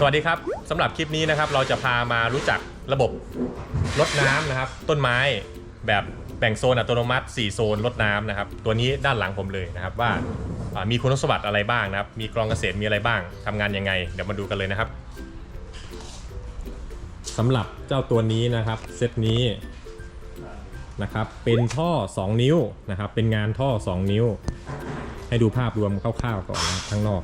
สวัสดีครับสำหรับคลิปนี้นะครับ เราจะพามารู้จักระบบรดน้ำนะครับ ต้นไม้แบบแบ่งโซนอัตโนมัติ 4 โซนรดน้ำนะครับ ตัวนี้ด้านหลังผมเลยนะครับว่ามีคุณสมบัติอะไรบ้างนะครับ มีกรองเกษตรมีอะไรบ้างทำงานยังไง เดี๋ยวมาดูกันเลยนะครับสำหรับเจ้าตัวนี้นะครับเซตนี้นะครับเป็นท่อ 2 นิ้วนะครับ เป็นงานท่อ 2 นิ้ว ให้ดูภาพรวมคร่าวๆก่อนนะข้างนอก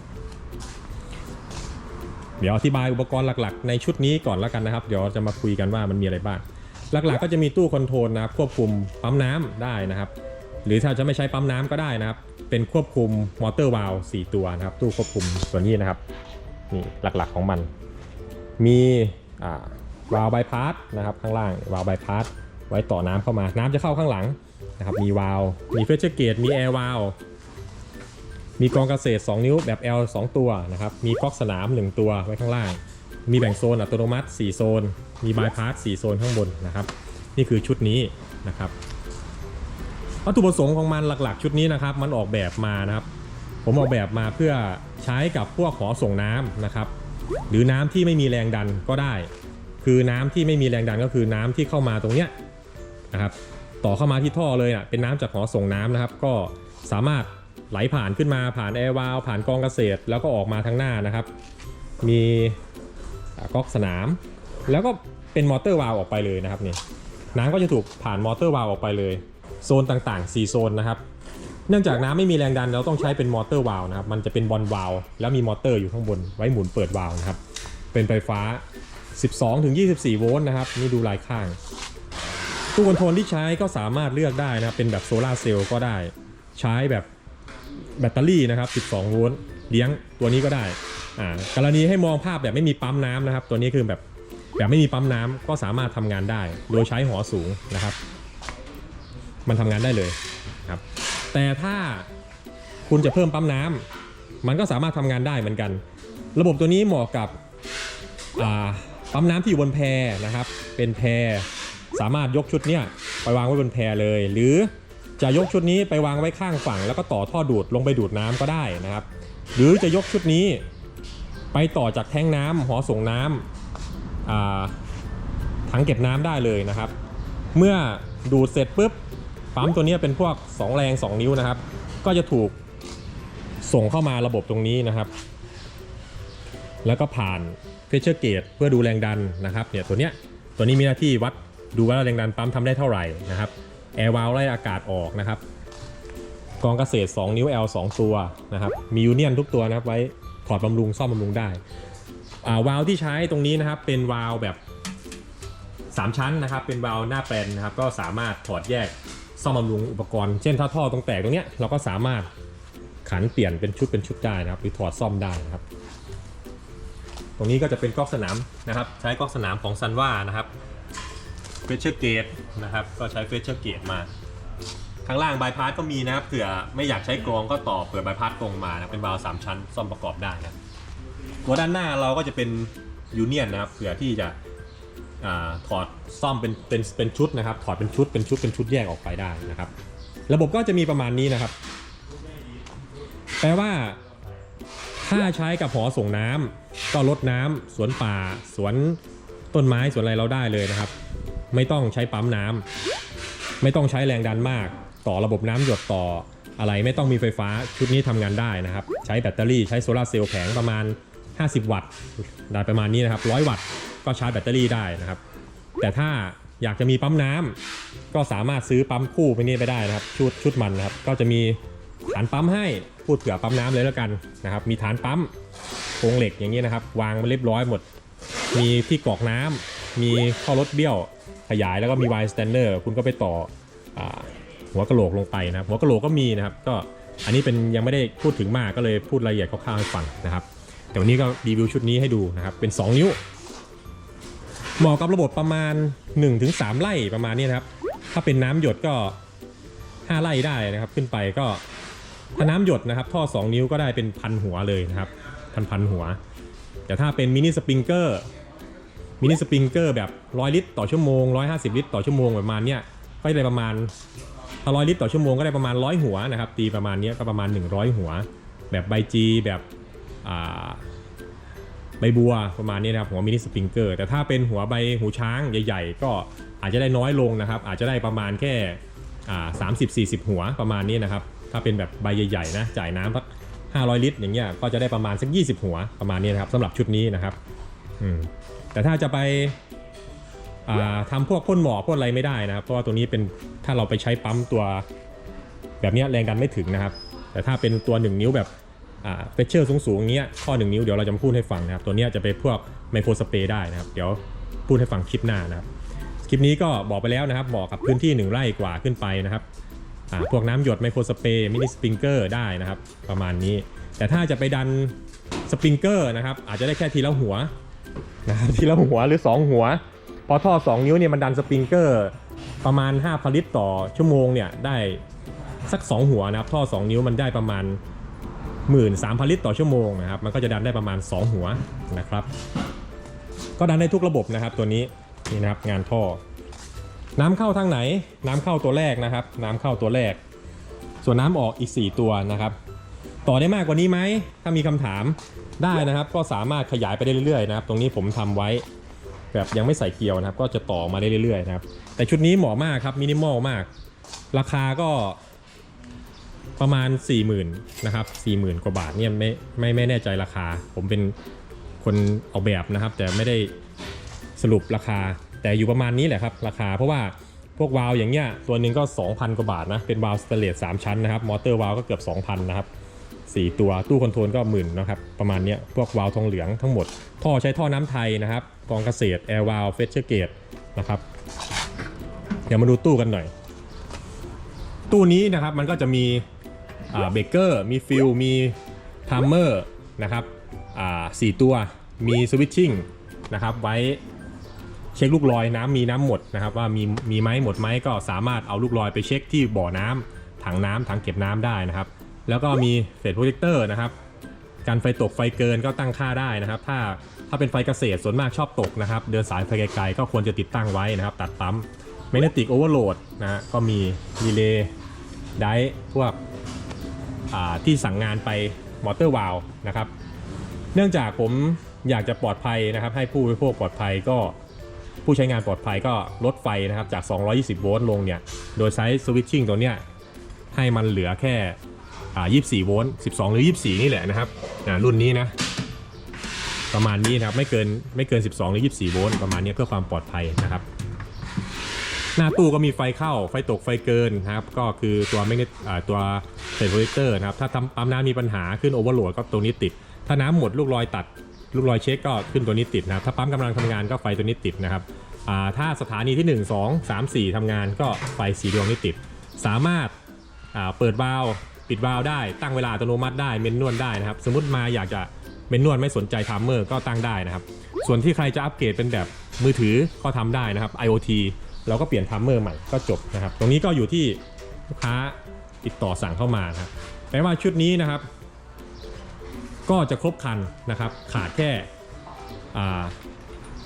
ดี๋ยวอธิบายอุปกรณ์หลักๆ ในชุดนี้ก่อนแล้วกันนะครับ เดี๋ยวจะมาคุยกันว่ามันมีอะไรบ้าง หลักๆก็จะมีตู้คอนโทรลนะครับ ควบคุมปั๊มน้ำได้นะครับ หรือถ้าจะไม่ใช้ปั๊มน้ำก็ได้นะครับ เป็นควบคุมมอเตอร์วาล์ว4ตัวนะครับ ตู้ควบคุมตัวนี้นะครับ นี่หลักๆของมัน มีวาล์วบายพาสนะครับข้างล่างวาล์วบายพาสไว้ต่อน้ำเข้ามา น้ำจะเข้าข้างหลังนะครับ มีวาล์วมีเฟเชอร์เกตมีแอร์วาล์ว มีกองเกษตร 2 นิ้วแบบ L 2 ตัวนะครับ มีก๊อกสนาม 1 ตัวไว้ข้างล่าง มีแบ่งโซนอัตโนมัติ 4 โซน มีบายพาส 4 โซนข้างบนนะครับ นี่คือชุดนี้นะครับ วัตถุประสงค์ของมันหลักๆ ชุดนี้นะครับ มันออกแบบมานะครับ ผมออกแบบมาเพื่อใช้กับพวกหอส่งน้ำนะครับ หรือน้ำที่ไม่มีแรงดันก็ได้ คือน้ำที่ไม่มีแรงดันก็คือน้ำที่เข้ามาตรงเนี้ยนะครับ ต่อเข้ามาที่ท่อเลยอะ เป็นน้ำจากหอส่งน้ำนะครับ ก็สามารถ ไหลผ่านขึ้นมาผ่านแอร์วาลผ่านกองเกษตร แล้วก็ออกมาทางหน้านะครับ มีก๊อกสนาม แล้วก็เป็นมอเตอร์วาลออกไปเลยนะครับนี่น้ำก็จะถูกผ่านมอเตอร์วาลออกไปเลย โซนต่างๆ 4 โซนนะครับ เนื่องจากน้ำไม่มีแรงดันเราต้องใช้เป็นมอเตอร์วาลนะครับ มันจะเป็นบอลวาลแล้วมีมอเตอร์อยู่ข้างบนไว้หมุนเปิดวาลนะครับ เป็นไฟฟ้า 12-24 โวลต์นะครับ นี่ดูลายข้าง ตู้คอนโทรลที่ใช้ก็สามารถเลือกได้นะครับ เป็นแบบโซลาร์เซลล์ก็ได้ ใช้แบบ แบตเตอรี่นะครับ 12 โวลต์เลี้ยงตัวนี้ก็ได้อ่ากรณีให้มองภาพแบบไม่มีปั๊มน้ำนะครับ ตัวนี้คือแบบแบบไม่มีปั๊มน้ำก็สามารถทำงานได้ โดยใช้หอสูงนะครับ มันทำงานได้เลยครับ แต่ถ้าคุณจะเพิ่มปั๊มน้ำมันก็สามารถทำงานได้เหมือนกัน ระบบตัวนี้เหมาะกับปั๊มน้ำที่อยู่บนแพนะครับ เป็นแพสามารถยกชุดเนี้ยไปวางไว้บนแพเลย หรือ จะยกชุดนี้ไปวางไว้ข้างฝั่ง แล้วก็ต่อท่อดูดลงไปดูดน้ำก็ได้นะครับ หรือจะยกชุดนี้ไปต่อจากแท้งน้ำหอส่งน้ำอ่าถังเก็บน้ำได้เลยนะครับ เมื่อดูดเสร็จปุ๊บปั๊มตัวนี้เป็นพวก 2 แรง 2 นิ้วนะครับ ก็จะถูกส่งเข้ามาระบบตรงนี้นะครับ แล้วก็ผ่านเฟเชอร์เกตเพื่อดูแรงดันนะครับเนี่ยตัวเนี้ยตัวนี้มีหน้าที่วัดดูว่าแรงดันปั๊มทำได้เท่าไหร่นะครับ แอร์วาลไล่อากาศออกนะครับกองเกษตร 2 นิ้ว L 2 ตัวนะครับมียูเนียนทุกตัวนะครับไว้ถอดบำรุงซ่อมบำรุงได้าวาล์วที่ใช้ตรงนี้นะครับเป็นวาล์วแบบ 3 ชั้นนะครับเป็นวาล์วหน้าแปลนนะครับก็สามารถถอดแยกซ่อมบำรุงอุปกรณ์ เช่นถ้าท่อตรงแตกตรงเนี้ยเราก็สามารถขันเปลี่ยนเป็นชุดเป็นชุดได้นะครับหรือถอดซ่อมได้นะครับ ตรงนี้ก็จะเป็นก๊อกสนามนะครับ ใช้ก๊อกสนามของซันว่านะครับ เฟเชอร์เกตนะครับก็ใช้เฟเชอร์เกตมา ข้างล่างบายพาสก็มีนะครับเผื่อไม่อยากใช้กรองก็ต่อเปิดบายพาสตรงมานะเป็นวาล์วสามชั้นซ่อมประกอบได้นะตัวด้านหน้าเราก็จะเป็นยูเนียนนะครับเผื่อที่จะอถอดซ่อมเป็นเป็นเป็นชุดนะครับ ถอดเป็นชุดเป็นชุดเป็นชุดแยกออกไปได้นะครับ ระบบก็จะมีประมาณนี้นะครับ แปลว่า ถ้าใช้กับหอส่งน้ำก็ลดน้ำสวนป่า สวนต้นไม้สวนอะไรเราได้เลยนะครับ ไม่ต้องใช้ปั๊มน้ำไม่ต้องใช้แรงดันมาก ต่อระบบน้ำหยดต่ออะไรไม่ต้องมีไฟฟ้าชุดนี้ทำงานได้นะครับ ใช้แบตเตอรี่ใช้โซลาร์เซลล์แผงประมาณ 50 วัตต์ได้ประมาณนี้นะครับ100วัตต์ก็ชาร์จแบตเตอรี่ได้นะครับ แต่ถ้าอยากจะมีปั๊มน้ำก็สามารถซื้อปั๊มคู่ไปนี่ไปได้นะครับ ชุดชุดมันนะครับ ก็จะมีฐานปั๊มให้พูดเผื่อปั๊มน้ำเลยแล้วกันนะครับ มีฐานปั๊มโครงเหล็กอย่างนี้นะครับ วางมาเรียบร้อยหมด มีที่กรอกน้ำ มีข้ารถเบี้ยวขยายแล้วก็มีไวสแตนเดอร์คุณก็ไปต่ออหัวกะโหลกลงไปนะครับ หัวกะโหลกก็มีนะครับ ก็อันนี้เป็นยังไม่ได้พูดถึงมากก็เลยพูดรายละเอียดคร่าวๆให้ฟังนะครับ แต่วันนี้ก็รีวิวชุดนี้ให้ดูนะครับ เป็น 2 นิ้ว เหมาะกับระบบประมาณ 1-3 ไร่ประมาณนี้นะครับ ถ้าเป็นน้ำหยดก็ 5 ไร่ได้นะครับ ขึ้นไปก็ถ้าน้ำหยดนะครับ ท่อ 2 นิ้วก็ได้เป็นพันหัวเลยนะครับพันพันหัว แต่ถ้าเป็นมินิสปริงเกอร์ มินิสปริงเกอร์แบบ100ลิตรต่อชั่วโมง150ลิตรต่อชั่วโมงประมาณเนี้ยก็ได้ประมาณถ้า100ลิตรต่อชั่วโมงก็ได้ประมาณ100หัวนะครับตีประมาณเนี้ยก็ประมาณ 100 หัว แบบใบจีแบบใบบัวประมาณนี้นะครับหัวมินิสปริงเกอร์แต่ถ้าเป็นหัวใบหูช้างใหญ่ ๆ ก็อาจจะได้น้อยลงนะครับ อาจจะได้ประมาณแค่สามสิบสี่สิบหัวประมาณนี้นะครับ ถ้าเป็นแบบใบใหญ่ๆนะจ่ายน้ำสักห้าร้อยลิตรอย่างเงี้ยก็จะได้ประมาณสักยี่สิบหัวประมาณนี้นะครับสำหรับชุดนี้นะครับ แต่ถ้าจะไปอ่าทำพวกพ่นหมอกพ่นอะไรไม่ได้นะครับ เพราะว่าตัวนี้เป็นถ้าเราไปใช้ปั๊มตัว แบบนี้แรงดันไม่ถึงนะครับ แต่ถ้าเป็นตัว 1 นิ้วแบบเฟเชอร์สูงๆอย่างเงี้ยข้อ 1 นิ้วเดี๋ยวเราจะพูดให้ฟังนะครับ ตัวนี้จะไปพวกไมโครสเปรย์ได้นะครับ เดี๋ยวพูดให้ฟังคลิปหน้านะครับ คลิปนี้ก็บอกไปแล้วนะครับเหมาะกับพื้นที่ 1 ไร่กว่าขึ้นไปนะครับพวกน้ำหยดไมโครสเปรย์มินิสปริงเกอร์ได้นะครับ ประมาณนี้ แต่ถ้าจะไปดันสปริงเกอร์นะครับอาจจะได้แค่ทีละหัว นะครับทีละหัวหรือ 2 หัว พอท่อ 2 นิ้วเนี่ยมันดันสปริงเกอร์ประมาณ 5,000 ลิตรต่อชั่วโมงเนี่ยได้สัก 2 หัวนะครับท่อ 2 นิ้วมันได้ประมาณ 13,000 ลิตรต่อชั่วโมงนะครับมันก็จะดันได้ประมาณ 2 หัวนะครับ ก็ดันได้ทุกระบบนะครับตัวนี้นี่นะครับงานท่อ น้ำเข้าทางไหน น้ำเข้าตัวแรกนะครับ น้ำเข้าตัวแรก ส่วนน้ำออกอีก 4 ตัวนะครับ ต่อได้มากกว่านี้ไหมถ้ามีคำถาม ได้นะครับ ก็สามารถขยายไปได้เรื่อยๆนะครับ ตรงนี้ผมทำไว้ แบบยังไม่ใส่เกลียวนะครับ ก็จะต่อมาได้เรื่อยๆนะครับ แต่ชุดนี้เหมาะมากครับมินิมอลมาก ราคาก็ประมาณ 40,000นะครับ40,000 กว่าบาทเนี่ยไม่ไม่ไม่แน่ใจราคา ผมเป็นคนออกแบบนะครับ แต่ไม่ได้สรุปราคา แต่อยู่ประมาณนี้แหละครับราคา เพราะว่าพวกวาล์วอย่างเงี้ยตัวหนึ่งก็ 2,000 กว่าบาทนะ เป็นวาล์วสเตเลส3ชั้นนะครับ มอเตอร์วาล์วก็เกือบ 2,000 นะครับ 4 ตัวตู้คอนโทรลก็หมื่นนะครับประมาณนี้พวกวาล์วทองเหลืองทั้งหมด ท่อใช้ท่อน้ำไทยนะครับกองเกษตรแอร์วาล์วเฟสเชอร์เกตนะครับเดี๋ยวมาดูตู้กันหน่อย ตู้นี้นะครับมันก็จะมีเบเกอร์ มีฟิลมีทามเมอร์นะครับสี่ตัว มีสวิตชิ่งนะครับไว้เช็คลูกลอยน้ำมีน้ำหมดนะครับว่ามีมีไหมหมดไหมก็สามารถเอาลูกลอยไปเช็คที่บ่อน้ำถังน้ำถังเก็บน้ำได้นะครับ แล้วก็มีเฟสโปรเจคเตอร์นะครับการไฟตกไฟเกินก็ตั้งค่าได้นะครับ ถ้าถ้าเป็นไฟเกษตรส่วนมากชอบตกนะครับ เดินสายไฟไกลๆก็ควรจะติดตั้งไว้นะครับ ตัดปั๊มแมกเนติกโอเวอร์โหลดนะฮะก็มีรีเลย์ไดพวกอ่าที่สั่งงานไปมอเตอร์วาลนะครับ เนื่องจากผมอยากจะปลอดภัยนะครับ ให้ผู้บริโภคปลอดภัยก็ผู้ใช้งานปลอดภัยก็ลดไฟนะครับจาก 220 โวลต์ลงเนี่ย โดยใช้สวิตชิ่งตัวเนี้ยให้มันเหลือแค่ อ่า24 โวลต์ 12 หรือ 24 นี่แหละนะครับอ่ารุ่นนี้นะ ประมาณนี้นะครับ ไม่เกินไม่เกิน 12 หรือ 24 โวลต์ประมาณนี้เพื่อความปลอดภัยนะครับ หน้าตู้ก็มีไฟเข้า ไฟตกไฟเกินนะครับ ก็คือตัวไม่ได้ตัวเซนโปรเจคเตอร์นะครับ ถ้าทำปั๊มน้ำมีปัญหาขึ้นโอเวอร์โหลดก็ตัวนี้ติด ถ้าน้ำหมดลูกลอยตัด ลูกลอยเช็คก็ขึ้นตัวนี้ติดนะครับ ถ้าปั๊มกำลังทำงานก็ไฟตัวนี้ติดนะครับอ่าถ้าสถานีที่ 1 2 3 4ทำงานก็ไฟสีดวงนี้ติด สามารถอ่าเปิดวาล์ว ปิดวาล์วได้ตั้งเวลาอัตโนมัติได้เมนนวลได้นะครับ สมมติมาอยากจะเมนนวลไม่สนใจไทม์เมอร์ก็ตั้งได้นะครับ ส่วนที่ใครจะอัปเกรดเป็นแบบมือถือก็ทำได้นะครับ IoT เราก็เปลี่ยนไทม์เมอร์ใหม่ก็จบนะครับ ตรงนี้ก็อยู่ที่ลูกค้าติดต่อสั่งเข้ามานะครับแปลว่าชุดนี้นะครับ ก็จะครบคันนะครับ ขาดแค่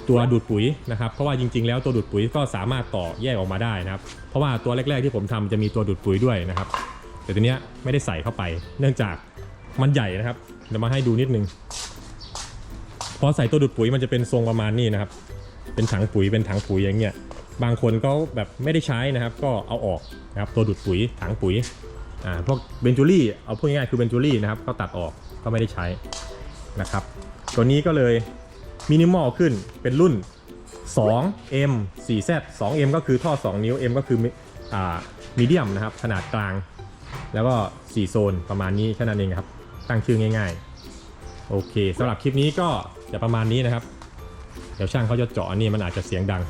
ตัวดูดปุ๋ยนะครับ เพราะว่าจริง ๆ แล้วตัวดูดปุ๋ยก็สามารถต่อแยกออกมาได้นะครับ เพราะว่าตัวแรก ๆ ที่ผมทำจะมีตัวดูดปุ๋ยด้วยนะครับ แต่ตัวเนี้ยไม่ได้ใส่เข้าไป เนื่องจากมันใหญ่นะครับเดี๋ยวมาให้ดูนิดนึงพอใส่ตัวดูดปุ๋ยมันจะเป็นทรงประมาณนี้นะครับ เป็นถังปุ๋ยเป็นถังปุ๋ยอย่างเงี้ยบางคนก็แบบไม่ได้ใช้นะครับ ก็เอาออกนะครับตัวดูดปุ๋ยถังปุ๋ยอ่าพวกเบนจูรี่เอาพูดง่ายๆคือเบนจูรี่นะครับก็ตัดออกก็ไม่ได้ใช้นะครับ ตัวนี้ก็เลยมินิมอลขึ้นเป็นรุ่น 2M 4Z 2M ก็คือท่อ 2 นิ้ว M ก็คืออ่ามีเดียมนะครับขนาดกลาง แล้วก็ 4 โซนประมาณนี้แค่นั้นเองครับ ตั้งชื่อง่าย ๆ โอเคสำหรับคลิปนี้ก็จะประมาณนี้นะครับ เดี๋ยวช่างเขาจะเจาะอันนี้มันอาจจะเสียงดัง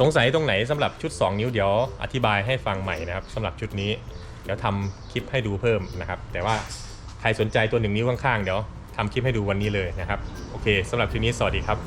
สงสัยตรงไหนสำหรับชุด 2 นิ้วเดี๋ยวอธิบายให้ฟังใหม่นะครับสำหรับชุดนี้ เดี๋ยวทำคลิปให้ดูเพิ่มนะครับ แต่ว่าใครสนใจตัว1นิ้วข้างๆเดี๋ยวทำคลิปให้ดูวันนี้เลยนะครับ โอเคสำหรับชุดนี้สวัสดีครับ